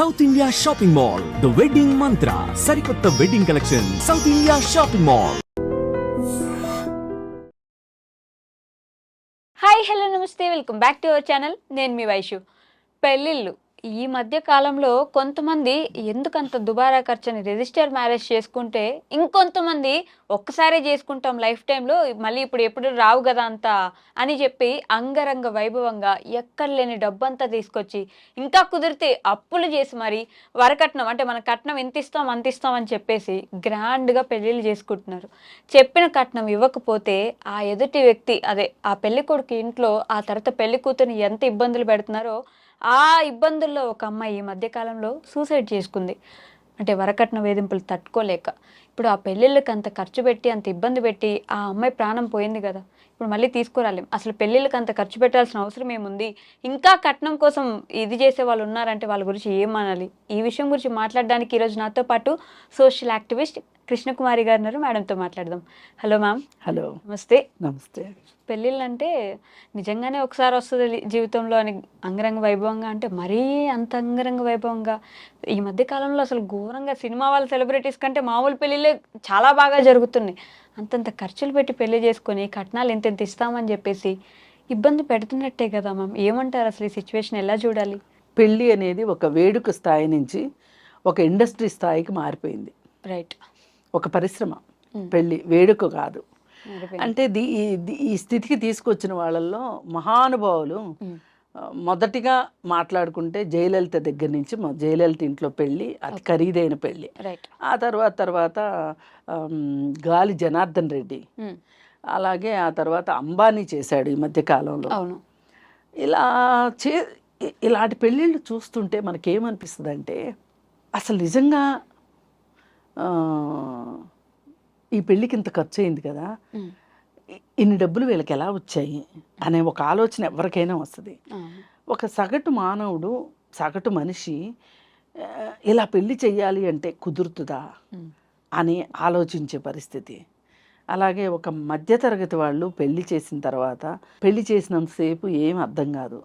South India Shopping Mall the wedding Mantra సరికొత్త wedding collection South India Shopping Mall hi hello నమస్తే welcome back to our channel నేను మీ వైషు. పెళ్ళిళ్ళు. ఈ మధ్య కాలంలో కొంతమంది ఎందుకంత దుబారా ఖర్చుని రిజిస్టర్ మ్యారేజ్ చేసుకుంటే ఇంకొంతమంది ఒక్కసారే చేసుకుంటాం లైఫ్ టైంలో మళ్ళీ ఇప్పుడు ఎప్పుడు రావు కదా అంతా అని చెప్పి అంగరంగ వైభవంగా ఎక్కడ లేని డబ్బంతా తీసుకొచ్చి ఇంకా కుదిరితే అప్పులు చేసి మరి వరకట్నం అంటే మన కట్నం ఎంత ఇస్తాం అంత ఇస్తాం అని చెప్పేసి గ్రాండ్గా పెళ్ళిళ్ళు చేసుకుంటున్నారు. చెప్పిన కట్నం ఇవ్వకపోతే ఆ ఎదుటి వ్యక్తి అదే ఆ పెళ్ళి కొడుకు ఇంట్లో ఆ తర్వాత పెళ్ళి కూతురుని ఎంత ఇబ్బందులు పెడుతున్నారో ఆ ఇబ్బందుల్లో ఒక అమ్మాయి ఈ మధ్యకాలంలో సూసైడ్ చేసుకుంది. అంటే వరకట్న వేధింపులు తట్టుకోలేక. ఇప్పుడు ఆ పెళ్ళిళ్ళకి అంత ఖర్చు పెట్టి అంత ఇబ్బంది పెట్టి ఆ అమ్మాయి ప్రాణం పోయింది కదా. ఇప్పుడు మళ్ళీ తీసుకురాలేం. అసలు పెళ్ళిళ్ళకి అంత ఖర్చు పెట్టాల్సిన అవసరం ఏముంది? ఇంకా కట్నం కోసం ఇది చేసే వాళ్ళు ఉన్నారంటే వాళ్ళ గురించి ఏమనాలి ఈ విషయం గురించి మాట్లాడడానికి ఈరోజు నాతో పాటు సోషల్ యాక్టివిస్ట్ కృష్ణకుమారి గారు ఉన్నారు. మేడంతో మాట్లాడదాం. Hello ma'am. హలో. నమస్తే. నమస్తే. పెళ్ళిళ్ళు అంటే నిజంగానే ఒకసారి వస్తుంది జీవితంలో అని అంగరంగ వైభవంగా అంటే మరీ అంత అంగరంగ వైభవంగా. ఈ మధ్య కాలంలో అసలు ఘోరంగా సినిమా వాళ్ళ సెలబ్రిటీస్ కంటే మామూలు పెళ్ళిళ్ళే చాలా బాగా జరుగుతున్నాయి. అంతంత ఖర్చులు పెట్టి పెళ్ళి చేసుకొని కట్నాలు ఇంతెంత ఇస్తామని చెప్పేసి ఇబ్బంది పెడుతున్నట్టే కదా మ్యామ్. ఏమంటారు అసలు ఈ సిచ్యువేషన్ ఎలా చూడాలి? పెళ్ళి అనేది ఒక వేడుక స్థాయి నుంచి ఒక ఇండస్ట్రీ స్థాయికి మారిపోయింది. రైట్ ఒక పరిశ్రమ. పెళ్ళి వేడుక కాదు. అంటే ఈ- స్థితికి తీసుకొచ్చిన వాళ్ళల్లో మహానుభావులు ఆ, మొదటిగా మాట్లాడుకుంటే జయలలిత దగ్గర నుంచి జయలలిత ఇంట్లో పెళ్ళి అతి ఖరీదైన పెళ్ళి. ఆ తర్వాత తర్వాత గాలి జనార్దన్ రెడ్డి. అలాగే ఆ తర్వాత అంబానీ చేశాడు ఈ మధ్య కాలంలో. ఇలా చే ఇలాంటి పెళ్ళిళ్ళు చూస్తుంటే మనకేమనిపిస్తుంది అంటే అసలు నిజంగా ఈ పెళ్ళికి ఇంత ఖర్చు అయింది కదా. ఇ- ఇన్ని డబ్బులు వీళ్ళకి ఎలా వచ్చాయి అనే ఒక ఆలోచన ఎవరికైనా వస్తుంది. ఒక సగటు మానవుడు సగటు మనిషి ఇలా పెళ్ళి చెయ్యాలి అంటే కుదురుతుందా. అని ఆలోచించే పరిస్థితి అలాగే ఒక మధ్యతరగతి వాళ్ళు పెళ్ళి చేసిన తర్వాత పెళ్ళి చేసినంతసేపు ఏం అర్థం కాదు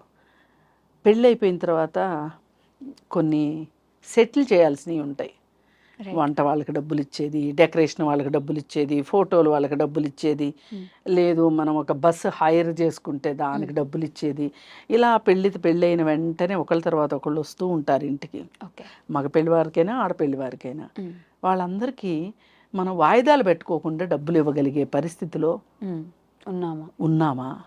పెళ్ళి అయిపోయిన తర్వాత కొన్ని సెటిల్ చేయాల్సినవి ఉంటాయి. వంట వాళ్ళకి డబ్బులు ఇచ్చేది డెకరేషన్ వాళ్ళకి డబ్బులు ఇచ్చేది ఫోటోలు వాళ్ళకి డబ్బులు ఇచ్చేది లేదు మనం ఒక బస్సు హైర్ చేసుకుంటే దానికి డబ్బులు ఇచ్చేది ఇలా పెళ్ళి పెళ్ళి అయిన వెంటనే ఒకళ్ళ తర్వాత ఒకళ్ళు వస్తూ ఉంటారు ఇంటికి. ఓకే మగ పెళ్ళి వారికైనా ఆడపెళ్ళి వారికైనా. ఉమ్. వాళ్ళందరికీ మనం వాయిదాలు పెట్టుకోకుండా డబ్బులు ఇవ్వగలిగే పరిస్థితిలో. ఉన్నామా? ఉన్నామా?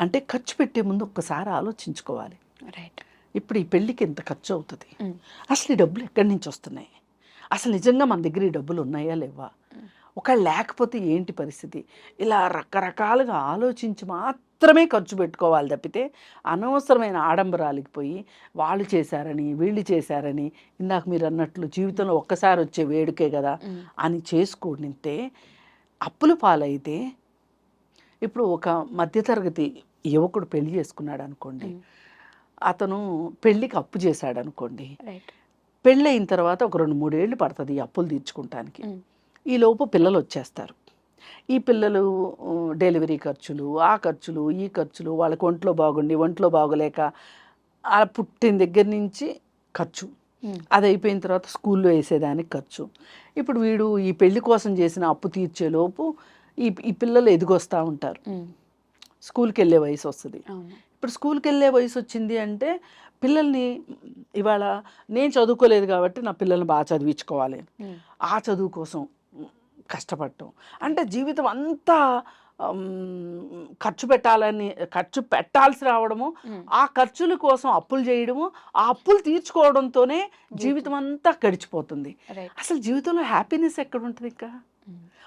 అంటే ఖర్చు పెట్టే ముందు ఒక్కసారి ఆలోచించుకోవాలి. రైట్ ఇప్పుడు ఈ పెళ్ళికి ఎంత ఖర్చు అవుతుంది. అసలు ఈ డబ్బులు ఎక్కడి నుంచి వస్తున్నాయి? అసలు నిజంగా మన దగ్గర ఈ డబ్బులు ఉన్నాయా లేవా? ఒక లేకపోతే ఏంటి పరిస్థితి? ఇలా రకరకాలుగా ఆలోచించి మాత్రమే ఖర్చు పెట్టుకోవాలి తప్పితే అనవసరమైన ఆడంబరాలకి పోయి వాళ్ళు చేశారని వీళ్ళు చేశారని ఇందాక మీరు అన్నట్లు జీవితంలో ఒక్కసారి వచ్చే వేడుకే కదా. అని చేసుకుంటే అప్పుల పాలైతే ఇప్పుడు ఒక మధ్యతరగతి యువకుడు పెళ్ళి చేసుకున్నాడు అనుకోండి. అతను పెళ్ళికి అప్పు చేశాడు అనుకోండి. రైట్ పెళ్ళి అయిన తర్వాత ఒక రెండు మూడేళ్ళు పడుతుంది ఈ అప్పులు తీర్చుకుంటానికి ఉమ్. ఈ లోపు పిల్లలు వచ్చేస్తారు ఈ పిల్లలు డెలివరీ ఖర్చులు ఆ ఖర్చులు ఈ ఖర్చులు వాళ్ళకి ఒంట్లో బాగుండి ఒంట్లో బాగోలేక ఆ పుట్టిన దగ్గర నుంచి ఖర్చు. అది అయిపోయిన తర్వాత స్కూల్లో వేసేదానికి ఖర్చు ఇప్పుడు వీడు ఈ పెళ్ళి కోసం చేసిన అప్పు తీర్చేలోపు ఈ ఈ పిల్లలు ఎదిగొస్తూ ఉంటారు. స్కూల్కి వెళ్ళే వయసు వస్తుంది ఇప్పుడు స్కూల్కి వెళ్ళే వయసు వచ్చింది అంటే పిల్లల్ని ఇవాళ నేను చదువుకోలేదు కాబట్టి నా పిల్లల్ని బాగా చదివించుకోవాలి. ఆ చదువు కోసం కష్టపడటం అంటే జీవితం అంతా ఖర్చు పెట్టాలని ఖర్చు పెట్టాల్సి రావడము. ఆ ఖర్చుల కోసం అప్పులు చేయడము ఆ అప్పులు తీర్చుకోవడంతోనే జీవితం అంతా గడిచిపోతుంది అసలు జీవితంలో హ్యాపీనెస్ ఎక్కడ ఉంటుంది ఇంకా.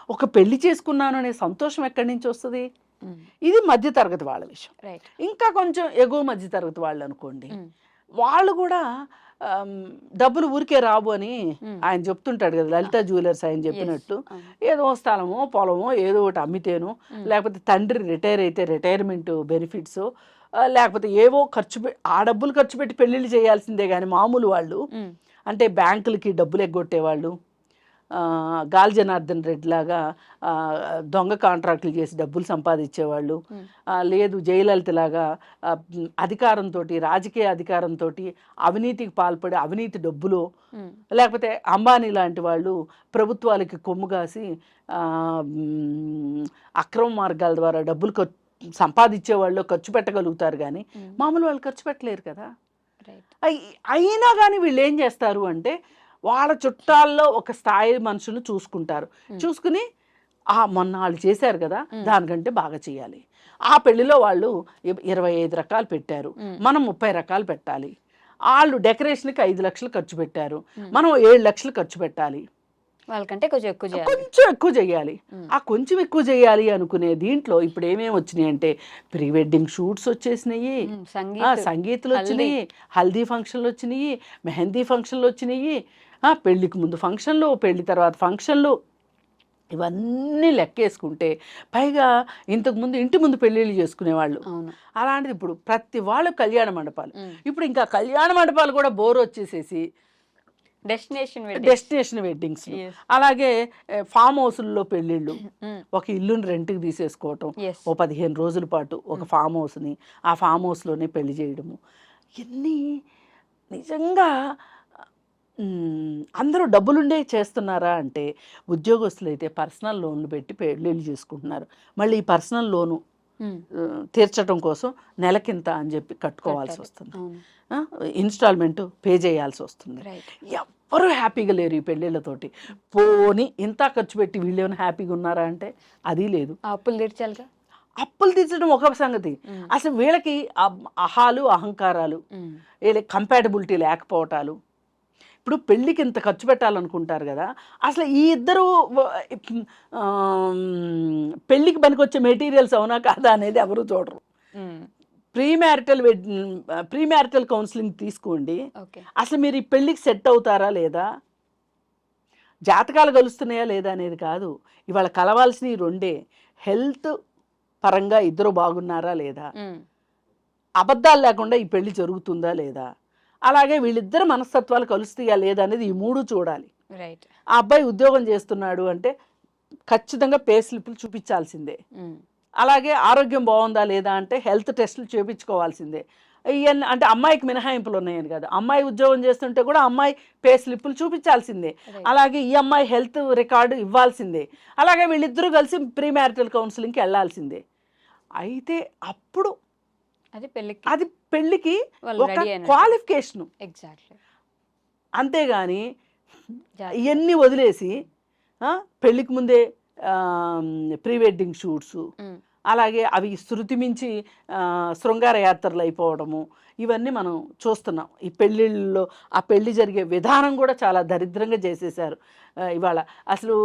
ఒక పెళ్ళి చేసుకున్నాను అనే సంతోషం ఎక్కడి నుంచి వస్తుంది. ఇది మధ్యతరగతి వాళ్ళ విషయం ఇంకా కొంచెం ఎగువ మధ్యతరగతి వాళ్ళు అనుకోండి. వాళ్ళు కూడా డబ్బులు ఊరికే రావు అని. ఆయన చెప్తుంటాడు కదా లలిత జ్యువెలర్స్ ఆయన చెప్పినట్టు. ఏదో స్థలమో పొలమో ఏదో ఒకటి అమ్మితేను లేకపోతే తండ్రి రిటైర్ అయితే రిటైర్మెంట్ బెనిఫిట్స్ లేకపోతే ఏవో ఖర్చు ఆ డబ్బులు ఖర్చు పెట్టి పెళ్ళిళ్ళు చేయాల్సిందే కానీ మామూలు వాళ్ళు. అంటే బ్యాంకులకి డబ్బులు ఎగ్గొట్టేవాళ్ళు గాలి జనార్దన్ రెడ్డి లాగా దొంగ కాంట్రాక్టులు చేసి డబ్బులు సంపాదించేవాళ్ళు. లేదు జయలలిత లాగా అధికారంతో రాజకీయ అధికారంతో అవినీతికి పాల్పడి అవినీతి డబ్బులు లేకపోతే అంబానీ లాంటి వాళ్ళు ప్రభుత్వాలకి కొమ్ము కాసి అక్రమ మార్గాల ద్వారా డబ్బులు ఖర్చు సంపాదించే వాళ్ళు ఖర్చు పెట్టగలుగుతారు కానీ మామూలు వాళ్ళు ఖర్చు పెట్టలేరు కదా. అయినా కానీ వీళ్ళు ఏం చేస్తారు అంటే వాళ్ళ చుట్టాల్లో ఒక స్థాయి మనుషులు చూసుకుంటారు. చూసుకుని ఆ మొన్న వాళ్ళు చేశారు కదా. దానికంటే బాగా చేయాలి ఆ పెళ్ళిలో వాళ్ళు ఇరవై ఐదు రకాలు పెట్టారు. మనం ముప్పై రకాలు పెట్టాలి వాళ్ళు డెకరేషన్కి ఐదు లక్షలు ఖర్చు పెట్టారు. మనం ఏడు లక్షలు ఖర్చు పెట్టాలి వాళ్ళకంటే కొంచెం ఎక్కువ చేయాలి. కొంచెం ఎక్కువ చేయాలి. ఆ కొంచెం ఎక్కువ చేయాలి అనుకునే దీంట్లో ఇప్పుడు ఏమేమి వచ్చినాయి అంటే ప్రీ వెడ్డింగ్ షూట్స్ వచ్చేసినాయి. సంగీతులు. వచ్చినాయి హల్దీ ఫంక్షన్లు వచ్చినాయి మెహందీ ఫంక్షన్లు వచ్చినాయి. పెళ్ళికి ముందు ఫంక్షన్లు పెళ్ళి తర్వాత ఫంక్షన్లు. ఇవన్నీ లెక్కేసుకుంటే పైగా ఇంతకు ముందు ఇంటి ముందు పెళ్ళిళ్ళు చేసుకునేవాళ్ళు. అలాంటిది ఇప్పుడు ప్రతి వాళ్ళు కళ్యాణ మండపాలు. ఇప్పుడు ఇంకా కళ్యాణ మండపాలు కూడా బోర్ వచ్చేసేసి డెస్టినేషన్ డెస్టినేషన్ వెడ్డింగ్స్. అలాగే ఫామ్ హౌస్ల్లో పెళ్ళిళ్ళు. ఉమ్, ఒక ఇల్లుని రెంట్కి తీసేసుకోవటం. ఓ పదిహేను రోజుల పాటు ఒక ఫామ్ హౌస్ని ఆ ఫామ్ హౌస్లోనే పెళ్ళి చేయడము. ఇవన్నీ నిజంగా అందరూ డబ్బులుండే చేస్తున్నారా అంటే ఉద్యోగస్తులు అయితే పర్సనల్ లోన్లు పెట్టి పెళ్ళిళ్ళు చేసుకుంటున్నారు. మళ్ళీ ఈ పర్సనల్ లోను తీర్చడం కోసం నెలకింత అని చెప్పి కట్టుకోవాల్సి. వస్తుంది. ఇన్స్టాల్మెంట్ పే చేయాల్సి వస్తుంది. ఎవ్వరూ హ్యాపీగా లేరు ఈ పెళ్ళిళ్ళతోటి. పోని ఇంత ఖర్చు పెట్టి వీళ్ళు ఏమైనా హ్యాపీగా ఉన్నారా అంటే అది లేదు. అప్పులు తీర్చాలిగా? అప్పులు తీర్చడం ఒక సంగతి. అసలు వీళ్ళకి అహాలు అహంకారాలు వీళ్ళకి కంపాటబిలిటీ లేకపోవటాలు ఇప్పుడు పెళ్ళికి ఇంత ఖర్చు పెట్టాలనుకుంటారు కదా. అసలు ఈ ఇద్దరు పెళ్ళికి పనికొచ్చే మెటీరియల్స్ అవునా కాదా అనేది ఎవరు చూడరు. Premarital premarital counselling తీసుకోండి. అసలు మీరు ఈ పెళ్ళికి సెట్ అవుతారా లేదా? జాతకాలు కలుస్తున్నాయా లేదా అనేది కాదు. ఇవాళ కలవాల్సినవి రెండే. హెల్త్ పరంగా ఇద్దరు బాగున్నారా లేదా? అబద్ధాలు లేకుండా ఈ పెళ్ళి జరుగుతుందా లేదా? అలాగే వీళ్ళిద్దరు మనస్తత్వాలు కలుస్తాయా లేదా అనేది ఈ మూడు చూడాలి. రైట్ ఆ అబ్బాయి ఉద్యోగం చేస్తున్నాడు అంటే ఖచ్చితంగా పే స్లిప్లు చూపించాల్సిందే. ఉమ్, అలాగే ఆరోగ్యం బాగుందా లేదా అంటే హెల్త్ టెస్టులు చేయించుకోవాల్సిందే ఇవన్నీ అంటే అమ్మాయికి మినహాయింపులు ఉన్నాయని కాదు. అమ్మాయి ఉద్యోగం చేస్తుంటే కూడా అమ్మాయి పే స్లిప్పులు చూపించాల్సిందే. అలాగే ఈ అమ్మాయి హెల్త్ రికార్డు ఇవ్వాల్సిందే. అలాగే వీళ్ళిద్దరూ కలిసి ప్రీ మ్యారిటల్ కౌన్సిలింగ్కి వెళ్ళాల్సిందే. అయితే అప్పుడు అది పెళ్ళికి. అది పెళ్ళికి ఒక క్వాలిఫికేషన్ ఎగ్జాక్ట్లీ అంతేగాని ఇవన్నీ వదిలేసి పెళ్ళికి ముందే ప్రీ వెడ్డింగ్ షూట్స్ అలాగే అవి శృతి మించి శృంగార యాత్రలు అయిపోవడము ఇవన్నీ మనం చూస్తున్నాం. ఈ పెళ్ళిళ్ళలో ఆ పెళ్ళి జరిగే విధానం కూడా చాలా దరిద్రంగా చేసేసారు ఇవాళ అసలు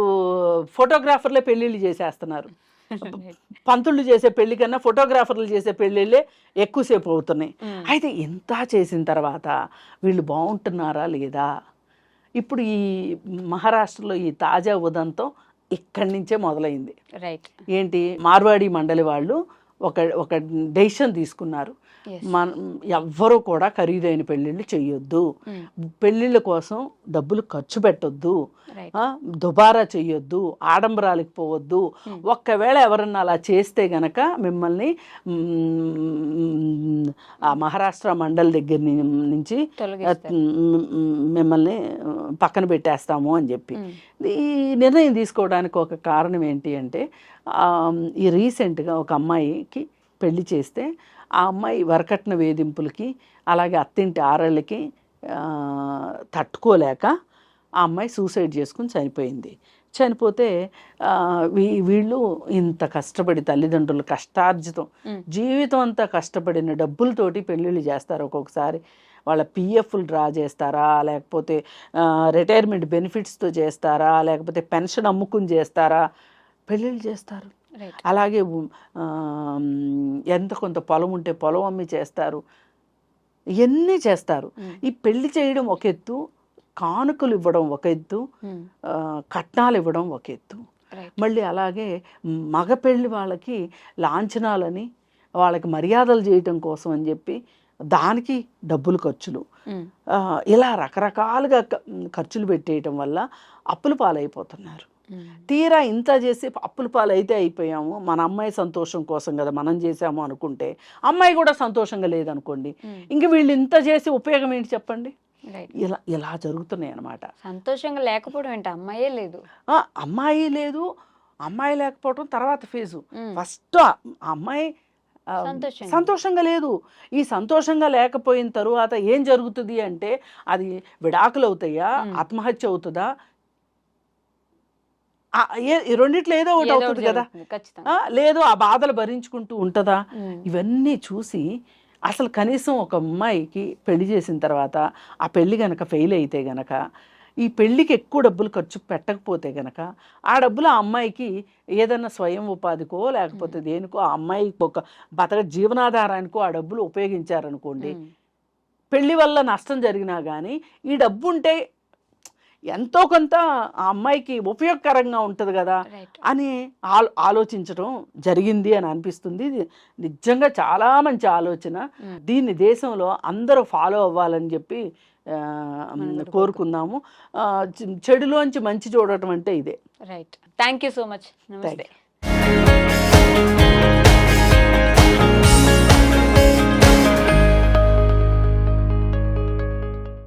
ఫోటోగ్రాఫర్లే పెళ్ళిళ్ళు చేసేస్తున్నారు. పంతుళ్ళు చేసే పెళ్ళి కన్నా ఫోటోగ్రాఫర్లు చేసే పెళ్ళిళ్ళే ఎక్కువసేపు అవుతున్నాయి. అయితే ఇంత చేసిన తర్వాత వీళ్ళు బాగుంటున్నారా లేదా? ఇప్పుడు ఈ మహారాష్ట్రలో ఈ తాజా ఉదంతం ఇక్కడి నుంచే మొదలైంది. రైట్ ఏంటి? మార్వాడి మండలి వాళ్ళు ఒక ఒక డెసిషన్ తీసుకున్నారు. మన ఎవ్వరూ కూడా ఖరీదైన పెళ్ళిళ్ళు చెయ్యొద్దు. పెళ్ళిళ్ళ కోసం డబ్బులు ఖర్చు పెట్టొద్దు. దుబారా చెయ్యొద్దు ఆడంబరాలకు పోవద్దు. ఒక్కవేళ ఎవరన్నా అలా చేస్తే గనక మిమ్మల్ని ఆ మహారాష్ట్ర మండలి దగ్గర నుంచి మిమ్మల్ని పక్కన పెట్టేస్తాము అని చెప్పి. ఉమ్, ఈ నిర్ణయం తీసుకోవడానికి ఒక కారణం ఏంటి అంటే ఈ రీసెంట్గా ఒక అమ్మాయికి పెళ్ళి చేస్తే ఆ అమ్మాయి వరకట్న వేధింపులకి అలాగే అత్తింటి ఆరళ్ళకి తట్టుకోలేక ఆ అమ్మాయి సూసైడ్ చేసుకుని చనిపోయింది. చనిపోతే వీళ్ళు ఇంత కష్టపడి తల్లిదండ్రులు కష్టార్జితం జీవితం అంతా కష్టపడిన డబ్బులతోటి పెళ్ళిళ్ళు చేస్తారు ఒక్కొక్కసారి. వాళ్ళ పిఎఫ్లు డ్రా చేస్తారా? లేకపోతే రిటైర్మెంట్ బెనిఫిట్స్తో చేస్తారా? లేకపోతే పెన్షన్ అమ్ముకుని చేస్తారా? పెళ్ళిళ్ళు చేస్తారు. అలాగే ఎంత కొంత పొలం ఉంటే పొలం అమ్మి చేస్తారు. ఇవన్నీ చేస్తారు. ఈ పెళ్ళి చేయడం ఒక ఎత్తు కానుకలు ఇవ్వడం ఒక ఎత్తు కట్నాలు ఇవ్వడం ఒక ఎత్తు. మళ్ళీ అలాగే మగ పెళ్ళి వాళ్ళకి లాంఛనాలని వాళ్ళకి మర్యాదలు చేయటం కోసం అని చెప్పి దానికి డబ్బులు ఖర్చులు. ఇలా రకరకాలుగా ఖర్చులు పెట్టేయటం వల్ల అప్పుల పాలైపోతున్నారు. తీరా ఇంత చేసి అప్పుల పాలు అయితే అయిపోయాము. మన అమ్మాయి సంతోషం కోసం కదా మనం చేసాము అనుకుంటే అమ్మాయి కూడా సంతోషంగా లేదనుకోండి. ఇంక వీళ్ళు ఇంత చేసి ఉపయోగం ఏంటి చెప్పండి? ఇలా ఇలా జరుగుతున్నాయి అన్నమాట. సంతోషంగా లేకపోవడం ఏంటి? అమ్మాయే లేదు. ఆ, అమ్మాయి లేదు. అమ్మాయి లేకపోవటం తర్వాత ఫేజు. ఫస్ట్ అమ్మాయి సంతోషంగా. లేదు. ఈ సంతోషంగా లేకపోయిన తరువాత ఏం జరుగుతుంది అంటే అది విడాకులు అవుతాయా. ఆత్మహత్య అవుతుందా? రెండిట్లో ఏదో ఒకటి అవుతుంది కదా. లేదు ఆ బాధలు భరించుకుంటూ ఉంటుందా? ఇవన్నీ చూసి అసలు కనీసం ఒక అమ్మాయికి పెళ్ళి చేసిన తర్వాత ఆ పెళ్ళి గనక ఫెయిల్ అయితే గనక ఈ పెళ్ళికి ఎక్కువ డబ్బులు ఖర్చు పెట్టకపోతే గనక ఆ డబ్బులు ఆ అమ్మాయికి ఏదైనా స్వయం ఉపాధికో లేకపోతే దేనికో ఆ అమ్మాయికి ఒక బతక జీవనాధారానికో ఆ డబ్బులు ఉపయోగించారనుకోండి పెళ్ళి వల్ల నష్టం జరిగినా కానీ ఈ డబ్బు ఉంటే ఎంతో కొంత ఆ అమ్మాయికి ఉపయోగకరంగా ఉంటుంది కదా అని ఆలో ఆలోచించడం జరిగింది అని అనిపిస్తుంది. నిజంగా చాలా మంచి ఆలోచన. ఉమ్. దీన్ని దేశంలో అందరూ ఫాలో అవ్వాలని చెప్పి కోరుకుందాము చె- చెడులోంచి మంచి చూడటం అంటే ఇదే. Right thank you so much నమస్తే